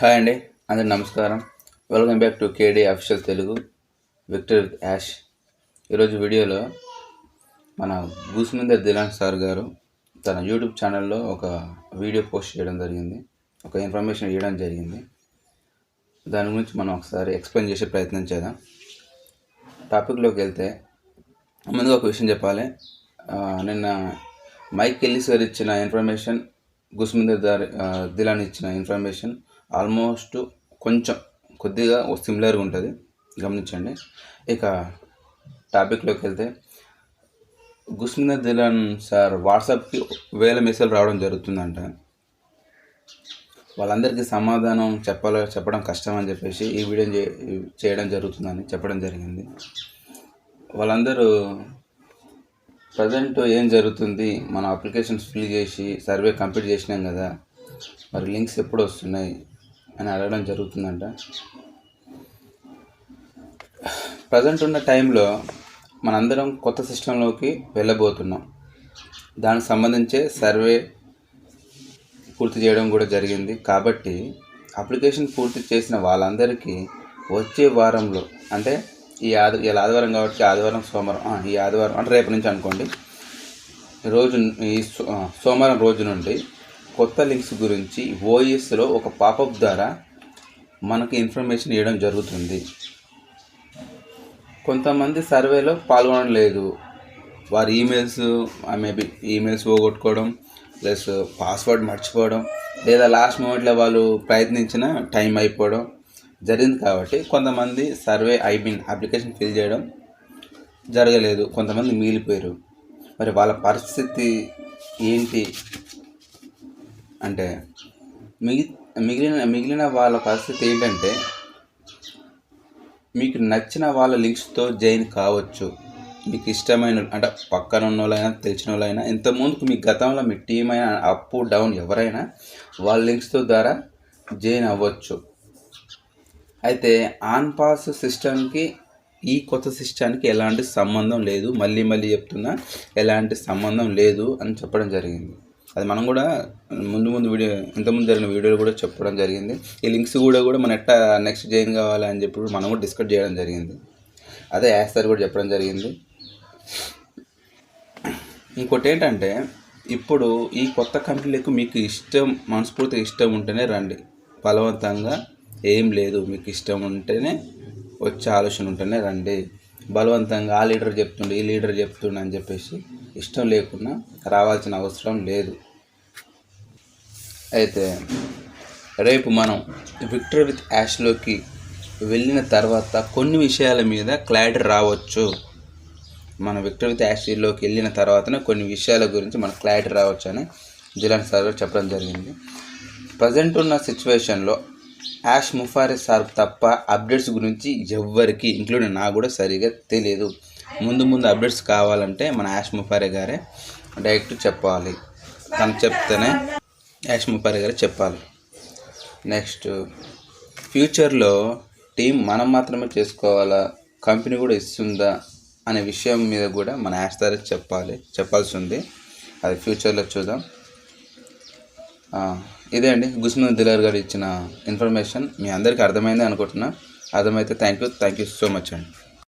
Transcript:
Hi అండి అందరి నమస్కారం. Welcome back to KD official Telugu Victor with Yash ఈరోజు వీడియోలో మన గూస్మిందర్ దిలాన్ సార్ గారు తన యూట్యూబ్ ఛానల్లో ఒక వీడియో పోస్ట్ చేయడం జరిగింది. ఒక ఇన్ఫర్మేషన్ ఇవ్వడం జరిగింది. దాని గురించి మనం ఒకసారి ఎక్స్ప్లెయిన్ చేసే ప్రయత్నం చేద్దాం. టాపిక్లోకి వెళ్తే ముందుగా ఒక విషయం చెప్పాలి. నిన్న మైక్ ఎల్లిస్ గారు ఇచ్చిన ఇన్ఫర్మేషన్ గుస్మిందర్ దారి దిలాన్ ఇచ్చిన ఇన్ఫర్మేషన్ ఆల్మోస్ట్ కొంచెం కొద్దిగా సిమిలర్గా ఉంటుంది. గమనించండి. ఇక టాపిక్లోకి వెళ్తే గుస్మిందర్ దిలాన్ సార్ వాట్సాప్కి వేల మెసేజ్ రావడం జరుగుతుందంట. వాళ్ళందరికీ సమాధానం చెప్పాల చెప్పడం కష్టం అని చెప్పేసి ఈ వీడియో చేయడం జరుగుతుందని చెప్పడం జరిగింది. వాళ్ళందరూ ప్రజెంట్ ఏం జరుగుతుంది? మన అప్లికేషన్స్ ఫిల్ చేసి సర్వే కంప్లీట్ చేసినాం కదా. మరి లింక్స్ ఎప్పుడు వస్తున్నాయి? అని అడగడం జరుగుతుందంట. ప్రజెంట్ ఉన్న టైంలో మనందరం కొత్త సిస్టంలోకి వెళ్ళబోతున్నాం. దానికి సంబంధించే సర్వే పూర్తి చేయడం కూడా జరిగింది. కాబట్టి అప్లికేషన్ పూర్తి చేసిన వాళ్ళందరికీ వచ్చే వారంలో అంటే ఈ ఆది ఇలా ఆదివారం కాబట్టి ఆదివారం సోమవారం ఈ ఆదివారం అంటే రేపు నుంచి అనుకోండి. రోజు ఈ సో- సోమవారం రోజు నుండి కొత్త లింక్స్ గురించి ఓఎస్లో ఒక పాపప్ ద్వారా మనకి ఇన్ఫర్మేషన్ ఇవ్వడం జరుగుతుంది. కొంతమంది సర్వేలో పాల్గొనడం లేదు వారి ఈమెయిల్స్ మేబీ ఈమెయిల్స్ పోగొట్టుకోవడం ప్లస్ పాస్వర్డ్ మర్చిపోవడం లేదా లాస్ట్ మూమెంట్లో వాళ్ళు ప్రయత్నించిన టైం అయిపోవడం జరిగింది కాబట్టి కొంతమంది survey I mean application fill చేయడం జరగలేదు. కొంతమంది మిగిలిపోయారు. మరి వాళ్ళ పరిస్థితి ఏంటి? అంటే మిగి మిగిలిన మిగిలిన వాళ్ళ పరిస్థితి ఏంటంటే మీకు నచ్చిన వాళ్ళ లింక్స్తో జాయిన్ కావచ్చు. మీకు ఇష్టమైన అంటే పక్కన ఉన్న వాళ్ళైనా తెలిసిన వాళ్ళైనా ఇంతకుముందుకు మీ గతంలో మీ టీం అయినా అప్ డౌన్ ఎవరైనా వాళ్ళ లింక్స్తో ద్వారా జాయిన్ అవ్వచ్చు. అయితే ఆన్ పాస్ సిస్టమ్కి ఈ కొత్త సిస్టానికి ఎలాంటి సంబంధం లేదు. మళ్ళీ మళ్ళీ చెప్తున్నా ఎలాంటి సంబంధం లేదు అని చెప్పడం జరిగింది. అది మనం కూడా ముందు ముందు వీడియో ఇంతకుముందు జరిగిన వీడియోలు కూడా చెప్పడం జరిగింది. ఈ లింక్స్ కూడా కూడా మన ఎట్టా నెక్స్ట్ జాయిన్ కావాలి అని చెప్పి మనం కూడా డిస్కస్ చేయడం జరిగింది. అదే యాస్తారు కూడా చెప్పడం జరిగింది. ఇంకోటి ఏంటంటే ఇప్పుడు ఈ కొత్త కంపెనీలకు మీకు ఇష్టం మనస్ఫూర్తిగా ఇష్టం ఉంటేనే రండి. బలవంతంగా ఏం లేదు మీకు ఇష్టం ఉంటేనే వచ్చే ఆలోచన ఉంటేనే రండి. బలవంతంగా ఆ లీడర్ చెప్తుండే ఈ లీడర్ చెప్తుండే అని చెప్పేసి ఇష్టం లేకున్నా రావాల్సిన అవసరం లేదు. అయితే రేపు మనం విక్టర్ విత్ యాష్లోకి వెళ్ళిన తర్వాత కొన్ని విషయాల మీద క్లారిటీ రావచ్చు. మన విక్టర్ విత్ యాష్లోకి వెళ్ళిన తర్వాతనే కొన్ని విషయాల గురించి మనకు క్లారిటీ రావచ్చు అని జిలాన్ సార్ చెప్పడం జరిగింది. ప్రజెంట్ ఉన్న సిచ్యువేషన్లో యాష్ ముఫారే సార్ తప్ప అప్డేట్స్ గురించి ఎవ్వరికి ఇంక్లూడింగ్ నాకు కూడా సరిగా తెలియదు ముందు ముందు అప్డేట్స్ కావాలంటే మన యాష్ ముఫారే గారే డైరెక్ట్ చెప్పాలి. తను చెప్తేనే యాష్ ముఫారే గారే చెప్పాలి. నెక్స్ట్ ఫ్యూచర్లో టీం మనం మాత్రమే చేసుకోవాలా? కంపెనీ కూడా ఇస్తుందా? అనే విషయం మీద కూడా మన యాష్ సారే చెప్పాలి. చెప్పాల్సి ఉంది. అది ఫ్యూచర్లో చూద్దాం. ఇదే అండి. గుస్మన్ దిలార్ గారు ఇచ్చిన ఇన్ఫర్మేషన్. మీ అందరికీ అర్థమైంది అనుకుంటున్నా. అర్థమైతే thank you. Thank you so much అండి.